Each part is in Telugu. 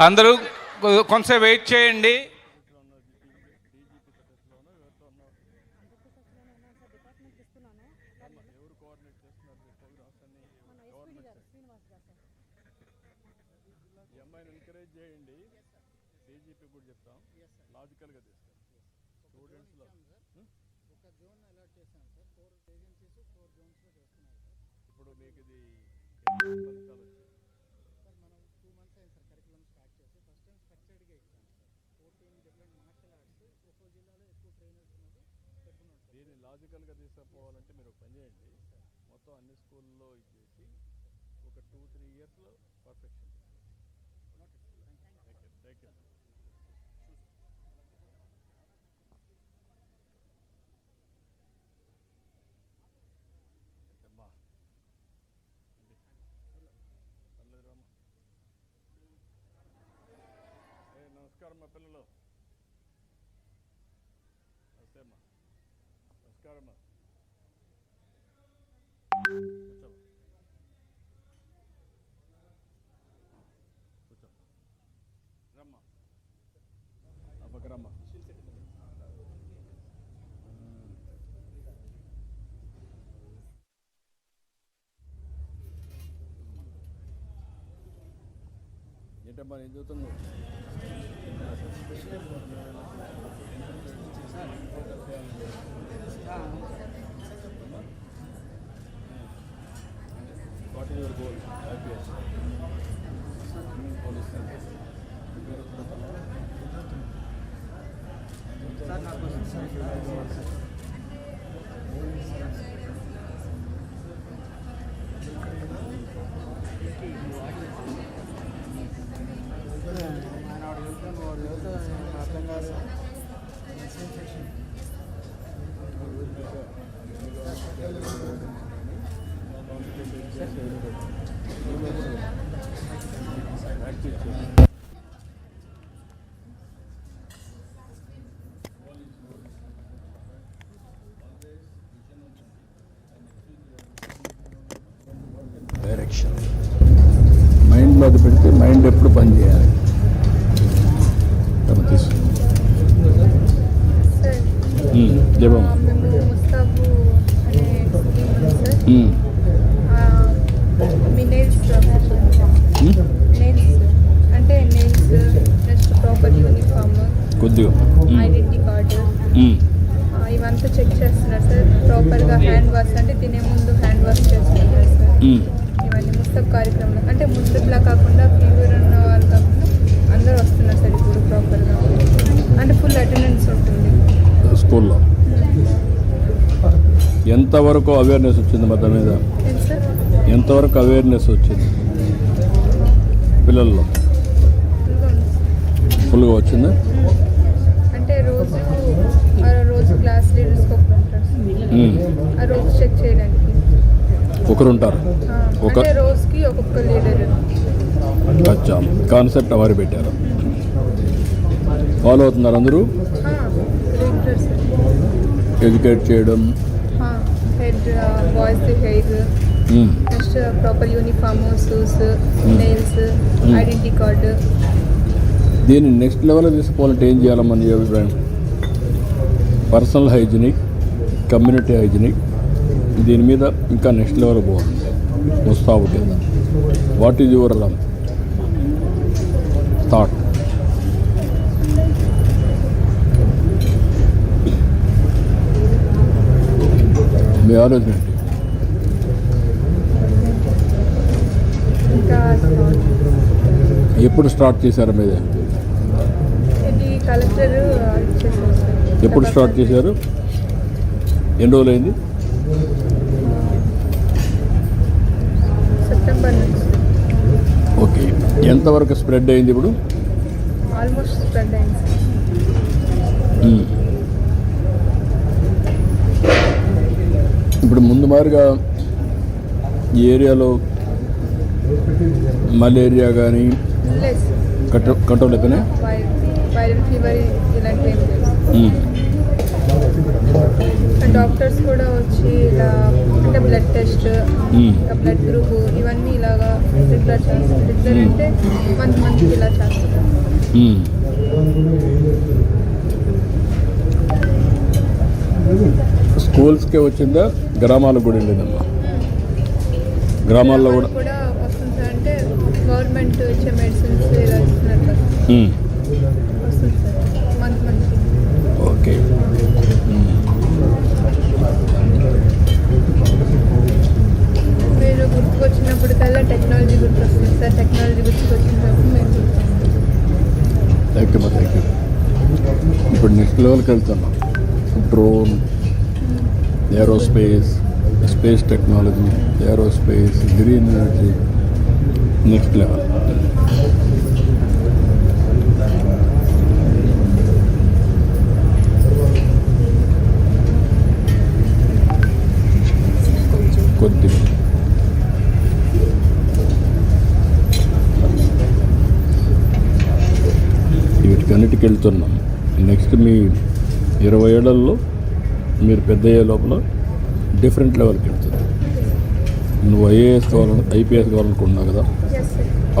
అందరూ కొంతసేపు వెయిట్ చేయండి. అమ్మాయిని ఎంకరేజ్ చేయండి డీజీపీ కూడా చెప్తాం లాజికల్గా తీస్తాం స్టూడెంట్స్లో ఒక జోన్ అలాట్ చేశాం సార్ ఫోర్ ఏజెన్సీస్ ఫోర్ జోన్స్లో చేస్తున్నాం సార్ ఇప్పుడు మీకు ఇది ఎన్ని ఫలితాలు వచ్చాయి సార్ మనం టూ మంత్స్ అయింది సార్ కరికులం స్టార్ట్ చేసి ఫస్ట్ టైం స్ట్రక్చర్డ్గా ఇచ్చాం sir fourteen different martial arts ఒక్కో జిల్లాలో ఎక్కువ ట్రైనర్స్ ఉన్నది పెట్టుకున్నాం సార్ దీన్ని లాజికల్గా తీసుకుపోవాలంటే మీరు ఒక పని చేయండి. మొత్తం అన్ని స్కూల్లో ఇచ్చేసి ఒక టూ త్రీ ఇయర్స్లో పర్ఫెక్షన్. థ్యాంక్ యూ అమ్మా పర్లేదు రామ్మా ఏ నమస్కారం మా పిల్లలు నమస్తే అమ్మా నమస్కారం అమ్మా కూర్చోమ్మా కూర్చో రమ్మా ఏంటమ్మా నేను చదువుతున్నావు what is your goal IPS police sir నాకు ఆయన వాడు వెళ్తాను వాడు వెళ్తే అర్థం కాదు డైరెక్షన్ మైండ్లో అది పెడితే మైండ్ ఎప్పుడు పని చేయాలి? తమ తీసు సార్ జపం ఆ, మేము ముస్తాబు అనే స్కీమ్ ఉంది సార్ ఆ, మీ నెయిల్స్ నెయిల్స్ అంటే నెయిల్స్ నెక్స్ట్ ప్రాపర్ యూనిఫామ్ కొద్దిగా ఐడెంటిటీ కార్డు ఇవంతా చెక్ చేస్తున్నారు సార్. ప్రాపర్గా హ్యాండ్ వాష్ అంటే తినే ముందు హ్యాండ్ వాష్ చేస్తున్నారు సార్. ఇవన్నీ ముస్తబ్ కార్యక్రమం అంటే ముస్తబ్లా కాకుండా ఫీవర్ ఉన్న వాళ్ళు కాకుండా అందరూ వస్తున్నారు సార్ ఇప్పుడు ప్రాపర్గా అంటే ఫుల్ అటెండెన్స్ ఉంటుంది. స్కూల్లో. ఎంతవరకు అవేర్నెస్ వచ్చింది మొత్తం మీద? ఎంతవరకు అవేర్నెస్ వచ్చింది? పిల్లల్లో. ఫుల్గా వచ్చిందా? అంటే రోజు ఆ రోజు క్లాస్ రోజు చెక్ చేయడానికి. ఒకరు ఉంటారు ఒక రోజుకి ఒక్కొక్క లీడర్ అచ్చా. కాన్సెప్ట్ అవరి పెట్టారు. ఫాలో అవుతున్నారు అందరూ? ఎడ్యుకేట్ చేయడం head boys hair. Next proper uniform shoes nails identity card దీన్ని నెక్స్ట్ లెవెల్లో తీసుకోవాలంటే ఏం చేయాలమ్మా నీ అభిప్రాయం? పర్సనల్ హైజీనిక్ కమ్యూనిటీ హైజీనిక్ దీని మీద ఇంకా నెక్స్ట్ లెవెల్ పోవాలి. ముస్తాబు కింద వాట్ ఈజ్ యువర్ థాట్ మీ ఆలోచన ఏంటి ఎప్పుడు స్టార్ట్ చేశారు మీద? ఎప్పుడు స్టార్ట్ చేశారు? ఎన్ని రోజులు అయింది సెప్టెంబర్ నుంచి. ఓకే. ఎంతవరకు స్ప్రెడ్ అయింది ఇప్పుడు? ఆల్మోస్ట్ స్ప్రెడ్ అయింది సార్ మ్మ్. ఇప్పుడు ముందు మాదిరిగా ఈ ఏరియాలో మలేరియా కానీ కంట్రో కంట్రోల్ అయిపోయినాయి. డాక్టర్స్ కూడా వచ్చి ఇలా అంటే బ్లడ్ టెస్ట్ బ్లడ్ గ్రూప్ ఇవన్నీ ఇలాగా రెగ్యులర్ చేస్తారు రెగ్యులర్ అంటే మంత్ మంత్ ఇలా చేస్తారు. స్కూల్స్కే వచ్చిందా? గ్రామాలకు కూడా వెళ్ళిందమ్మా గ్రామాల్లో కూడా ఓకే. మీరు గుర్తుకొచ్చినప్పుడు కల్లా టెక్నాలజీ గుర్తొస్తుంది సార్. టెక్నాలజీ గుర్తుకొచ్చినప్పుడు మేము గుర్తొస్తాం. థ్యాంక్ యూ థ్యాంక్ యూ ఇప్పుడు నెక్స్ట్ లెవెల్కి వెళ్తున్నాం. Drone aerospace space technology aerospace green energy next level. కొద్ది వీటికన్నిటికి వెళ్తున్నాం. నెక్స్ట్ మీ ఇరవై ఏళ్ళల్లో మీరు పెద్ద అయ్యే లోపల డిఫరెంట్ లెవెల్కి వెళ్తుంది. నువ్వు ఐఏఎస్ కావాలని ఐపీఎస్ కావాలనుకుంటున్నావు కదా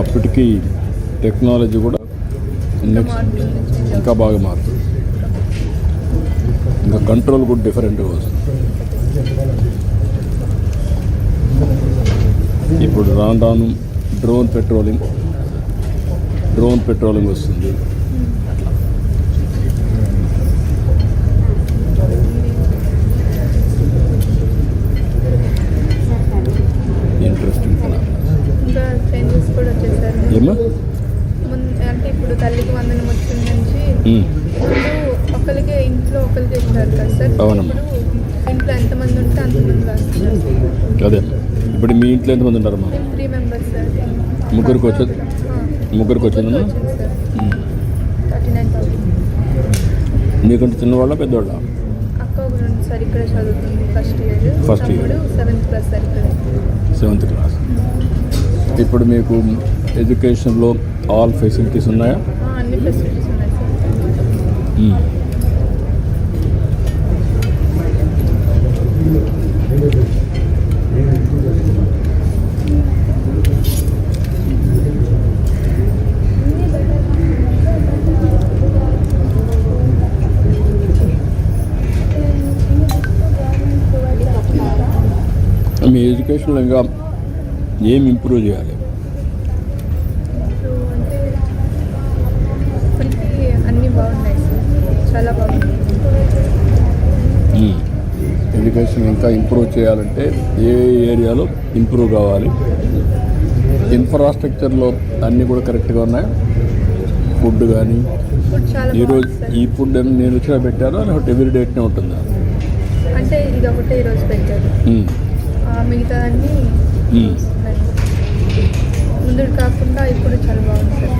అప్పటికీ అప్పటికి టెక్నాలజీ కూడా నెక్స్ట్ ఇంకా బాగా మారుతుంది. ఇంకా కంట్రోల్ కూడా డిఫరెంట్గా వస్తుంది. ఇప్పుడు రాను రాను డ్రోన్ పెట్రోలింగ్ డ్రోన్ పెట్రోలింగ్ వస్తుంది ఇంట్రెస్టింగ్ ఇంకా చేంజెస్ కూడా వచ్చేసారు ఏమా ముందు అంటే ఇప్పుడు తల్లికి వందనం వచ్చిన నుంచి ఒకరికి ఇంట్లో ఒకరికి ఇస్తారు కదా సార్. అవునమ్మా. ఇంట్లో ఎంతమంది ఉంటే అంతమంది అదే. ఇప్పుడు మీ ఇంట్లో ఎంతమంది ఉంటారమ్మా? మేము త్రీ మెంబర్స్ సార్. ముగ్గురికి వచ్చేది ముగ్గురికి వచ్చిందమ్మా వచ్చింది సార్. థర్టీ నైన్ థౌసండ్ నీకంటే చిన్నవాళ్ళ పెద్దవాళ్ళ? సార్ ఇక్కడ చదువుతుంది ఫస్ట్ ఇయర్ year. తమ్ముడు సెవెంత్ క్లాస్ సార్ ఇక్కడ. సెవెంత్ క్లాస్ ఇప్పుడు మీకు ఎడ్యుకేషన్లో ఆల్ ఫెసిలిటీస్ ఉన్నాయా? ఆ, అన్ని ఫెసిలిటీస్ ఉన్నాయి సార్ ఉమ్. మీ ఎడ్యుకేషన్లో ఇంకా ఏం ఇంప్రూవ్ చేయాలి ఇప్పుడు అంటే ఇప్పటికీ అన్నీ బాగున్నాయి సార్ చాలా ఉమ్. ఎడ్యుకేషన్ ఇంకా ఇంప్రూవ్ చేయాలంటే ఏ ఏరియాలో ఇంప్రూవ్ కావాలి? ఇన్ఫ్రాస్ట్రక్చర్లో అన్నీ కూడా కరెక్ట్గా ఉన్నాయి? ఫుడ్ కానీ ఈరోజు బాగుంది ఈ ఫుడ్ నేను వచ్చినా పెట్టారా? లేకపోతే ఎవ్రీ డేట్నే ఉంటుందా? అంటే ఇది ఒకటే ఈరోజు పెట్టారు. మిగతా అన్నీ. ముందు కాకుండా ఇప్పుడు చాలా బాగుంది సార్.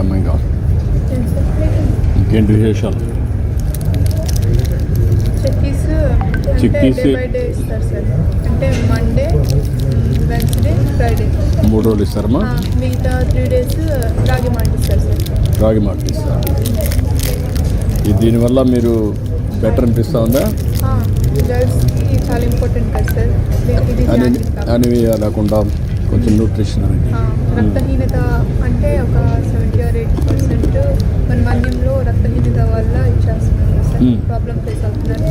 ఏం సార్ ఇంకేంటి విశేషాలు? చెక్కీస్ అంటే మండే వెన్స్డే ఫ్రైడే. మూడు రోజులు ఇస్తారమ్మా? మిగతా త్రీ డేస్ రాగి మాట ఇస్తారు సార్. రాగి మాట ఇస్తారు. ఇది దీనివల్ల మీరు బెటర్ అనిపిస్తూ ఉందా? గర్ల్స్కి చాలా ఇంపార్టెంట్ కదా సార్. అని కావాలి. అనేవి లేకుండా కొంచెం న్యూట్రిషన్ అనేది. రక్తహీనత అంటే ఒక సెవెంటీ ఆర్ ఎయిటీ పర్సెంట్ మన మన్యంలో రక్తహీనత వల్ల ఇచ్చేస్తున్నారు సార్. ప్రాబ్లం ఫేస్ అవుతున్నారు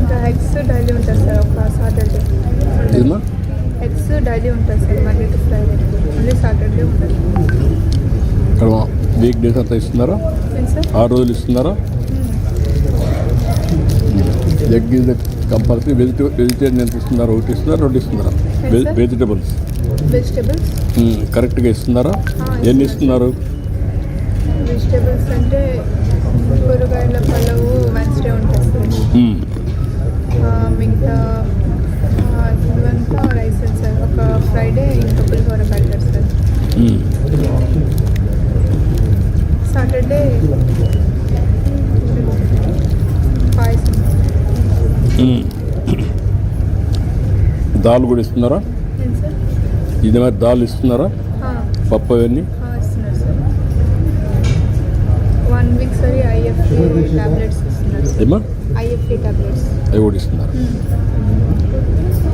ఇంకా ఎగ్స్ డైలీ ఉంటుంది సార్ ఒక సాటర్డే ఏదమ్మా ఎగ్స్ డైలీ ఉంటుంది sir Monday to Friday only Saturday ఉండదు ఇక్కడ వీక్ డేస్ అంతా ఇస్తున్నారా? ఆరు రోజులు ఇస్తున్నారా? Egg is compulsory vegetable vegetarian ఎంత ఇస్తున్నారు ఒకటి ఇస్తున్నారా రెండు ఇస్తున్నారా. వెజిటేబుల్స్ వెజిటేబుల్స్ కరెక్ట్గా ఇస్తున్నారా? ఎన్ని ఇస్తున్నారు? వెజిటేబుల్స్ అంటే దాల్ కూడా ఇస్తున్నారా? ఇది మరి దాల్ ఇస్తున్నారా? పప్పు అవన్నీ? ఏమా అవి కూడా ఇస్తున్నారు?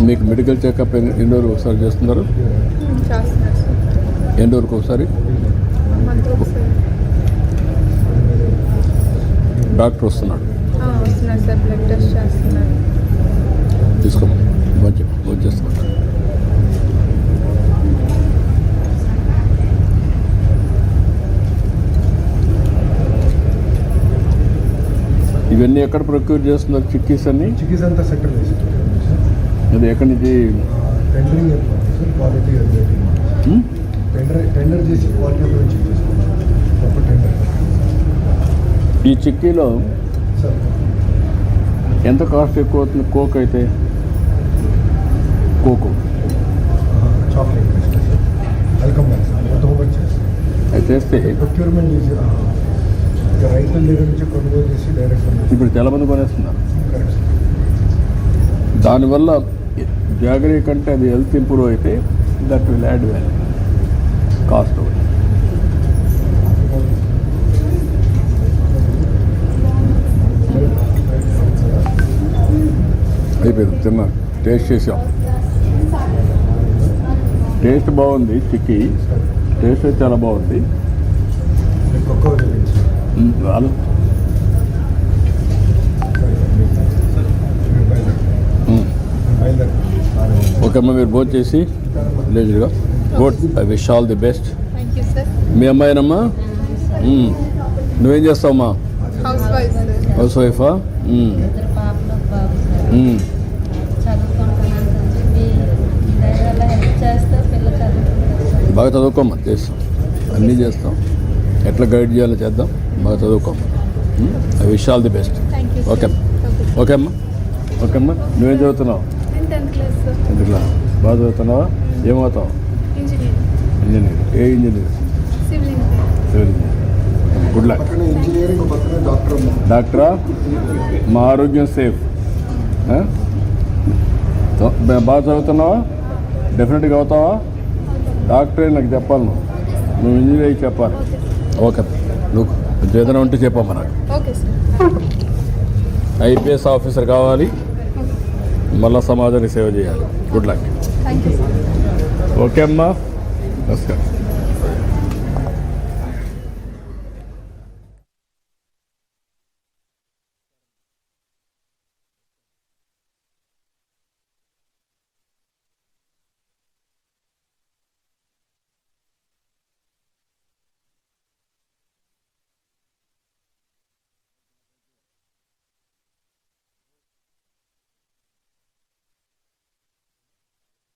మీకు మెడికల్ చెకప్ ఎన్ని రోజులు ఒకసారి చేస్తున్నారు? ఎన్ని రోజులకు ఒకసారి? డాక్టర్ వస్తున్నాడు. ఆ, వస్తున్నారు మంచి చేస్తున్నాడు ఇవన్నీ ఎక్కడ ప్రొక్యూర్ చేస్తున్నారు? చిక్కీస్ అన్ని? చిక్కీస్ అంతా సెంటర్ అది ఎక్కడి నుంచి? Tendering quality? టెండర్ టెండర్ చేసి క్వాలిటీ టెండర్ ఈ చిక్కీలో ఎంత కాస్ట్ ఎక్కువ అవుతుంది? కోక్ అయితే? Cocoa. Chocolate welcome back. Sir చేస్తాం ప్రొక్యూర్మెంట్ రైతుల దగ్గర నుంచి కొనుగోలు చేసి డైరెక్ట్ ఇప్పుడు చాలామంది కొనేస్తున్నారు. దానివల్ల జాగరీ కంటే అది హెల్త్ ఇంప్రూవ్ అయితే that will add value cost అయిపోయింది. తిన్నా. టేస్ట్ చేసాం. టేస్ట్ బాగుంది చిక్కీ. టేస్ట్ అయితే చాలా బాగుంది. ఓకే అమ్మ మీరు భోజనం చేసి లేజుగా good I wish all the best. మీ అమ్మాయినమ్మా? మ్మ్. నువ్వేం చేస్తావమ్మా? హౌస్ వైఫ్ చేస్తే బాగా చదువుకోమ్మా చేస్తాం. అన్నీ చేస్తాం. ఎట్లా గైడ్ చేయాలో చేద్దాం. బాగా చదువుకోమ్మా. I wish all the best. Okay okay అమ్మా. ఓకే అమ్మా. నువ్వేం చదువుతున్నావు? టెన్త్ క్లాస్ ఎందుకులా బాగా చదువుతున్నావా? ఏమవుతావు? ఇంజనీరింగ్ ఇంజనీర్ ఏ engineer civil engineer good luck పక్కన ఇంజనీరింగ్ పక్కన డాక్టర్ మా ఆరోగ్యం సేఫ్ బాగా చదువుతున్నావా? డెఫినెట్గా అవుతావా? డాక్టరే నాకు చెప్పాలి నువ్వు నువ్వు ఇంజనీర్ అయ్యి చెప్పాలి. ఓకే నువ్వు కొంచెం ఏదైనా ఉంటే చెప్పమ్మా నాకు. Okay sir. ఐపీఎస్ ఆఫీసర్ కావాలి. మళ్ళా సమాజానికి సేవ చేయాలి. Good luck. ఓకే అమ్మా. నమస్కారం.